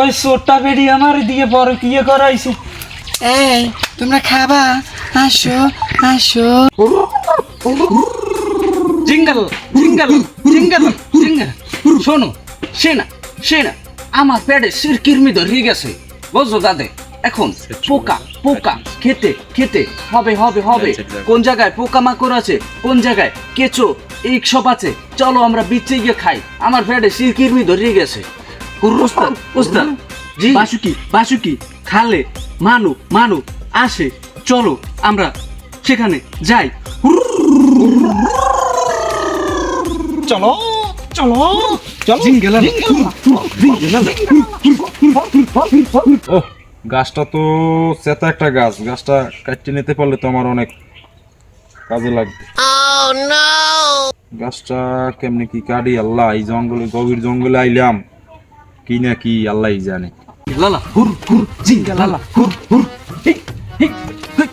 ওই চোরটা বেরিয়ে আমার দিয়ে বড় কিয়ে করাইছে? এই তোমরা খাবা? আসো আসো। Jingle jingle jingle jingle. শোনো সে না সে না। আমার পেটে শির কিরমি ধরিয়ে গেছে। বুঝছ দাদে এখন পোকা পোকা খেতে খেতে। হবে হবে হবে। কোন জায়গায় পোকা মাকড় আছে কোন জায়গায় কেঁচো এই সব আছে। চলো আমরা বিচ্ছে গিয়ে খাই। আমার পেটে শির কিরমি ধরিয়ে গেছে। উস্তাদ উস্তাদ জি। বাসুকি বাসুকি খালে মানু মানু আসে চলো আমরা সেখানে যাই। চলো চলো চলো। ও গাছটা তো চেতা একটা গাছ। গাছটা কাটতে নিতে পারলে তো আমার অনেক কাজে লাগবে। গাছটা কেমনে কি কাটি আল্লাহ এই জঙ্গলে গভীর জঙ্গলে আইলাম। কি না কি আল্লাহ জানে লালা হুর হুর জিঙ্গা লালা হুর হুর হি হি হি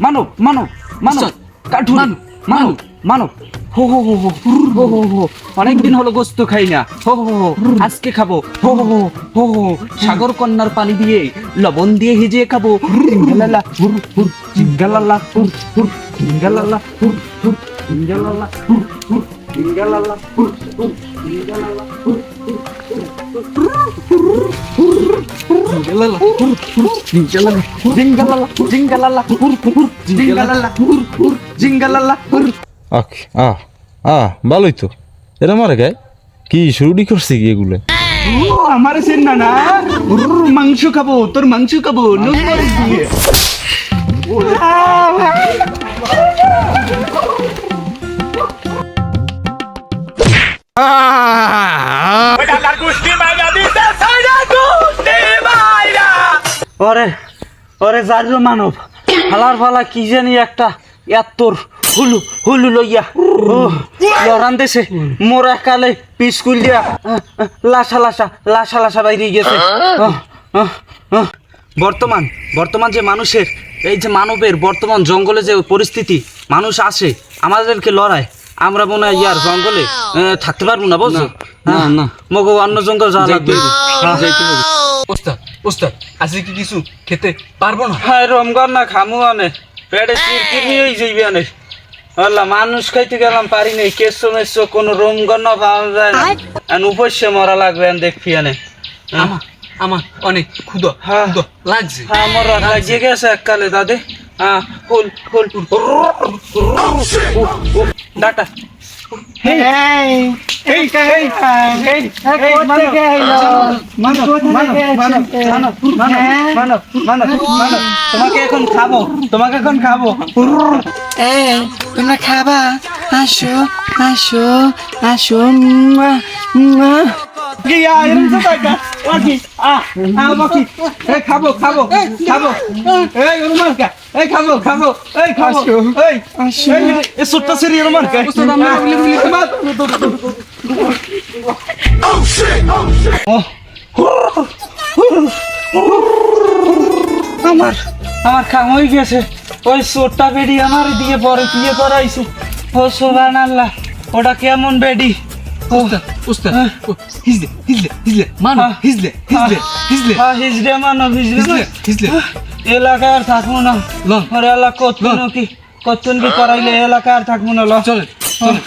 মানো মানো মানো উস্তাদ, কাঠুরি মানো, মানো মানো হো হো হো হো হো হো হো অনেকদিন হলো গোস্ত খাই না হো হো হো আজকে খাব হো হো হো হো হো সাগর কন্যার পানি দিয়ে লবণ দিয়ে ভিজিয়ে খাব জিঙ্গালালা হুর হুর জিঙ্গালালা হুর হুর জিঙ্গালালা হুর হুর জিঙ্গালালা হুর হুর ভালোই তো। এরা মারে গায়ে কি শুরুটি করছে কি এগুলো? আমার সেন না না। মাংস খাব তোর মাংস খাব নুন মরিচ দিয়ে। ওরে ওরে মানব ফালার ফালা কি জানি একটা এত্তর হুলু হুলু লইয়া। লড়ান দেশে, মোরা কালে পিসকুল দিয়া লাসা লাসা লাসা লাসা বাইরে গেছে। বর্তমান বর্তমান যে মানুষের, এই যে মানবের বর্তমান জঙ্গলে যে পরিস্থিতি, মানুষ আসে, আমাদেরকে লড়ায়। আমরা মনে হয় ইয়ার জঙ্গলে থাকতে পারব না বুঝছ? না, না। মগো অন্য জঙ্গল যাওয়া লাগবে। যাইতে ওস্তাদ ওস্তাদ আজকে কি কিছু খেতে পারব না? হ্যাঁ রমগান না খামু আনে। পেটে হয়ে যাইবে আনে। আল্লাহ মানুষ খাইতে গেলাম পারি নাই। কেসো মেসো কোনো রমগান না পাওয়া যায় না। আর উপস্য মরা লাগবে আন দেখবি আনে। আমার আমার অনেক ক্ষুদ হ্যাঁ। লাগছে। হ্যাঁ আমার লাগিয়ে গেছে এককালে দাদে? ফুল ফুল ডাটা তোমাকে এখন খাব তোমাকে এখন খাব। এই তোমরা খাবা? আসো আসো আসো এরম তো টাকা ওকি আ আ বাকি এই খাব খাব খাব। এই রুমাল কা এই খাব খাব এই খাব এই আসো। এই এ সুট্টা সেরি রুমাল কা। উস্তাদ, আমরা আমার আমার কাম হয়ে গেছে। ওই চোরটা বেডি আমার দিয়ে পরে বিয়ে করাইছে? ও সোবান আল্লাহ ওটা কেমন বেডি? ও উস্তাদ হিজলে হিজলে হিজলে মানো হ্যাঁ। হিজলে হিজলে হিজলে হ্যাঁ হিজড়ে মানো হিজড়ে হিজলে হিজলে এলাকায় আর থাকব না। লন। ওর এলাকা কতক্ষণ কি কতক্ষণ কি করাইলে এলাকায় আর থাকব না ল চলেন চলেন।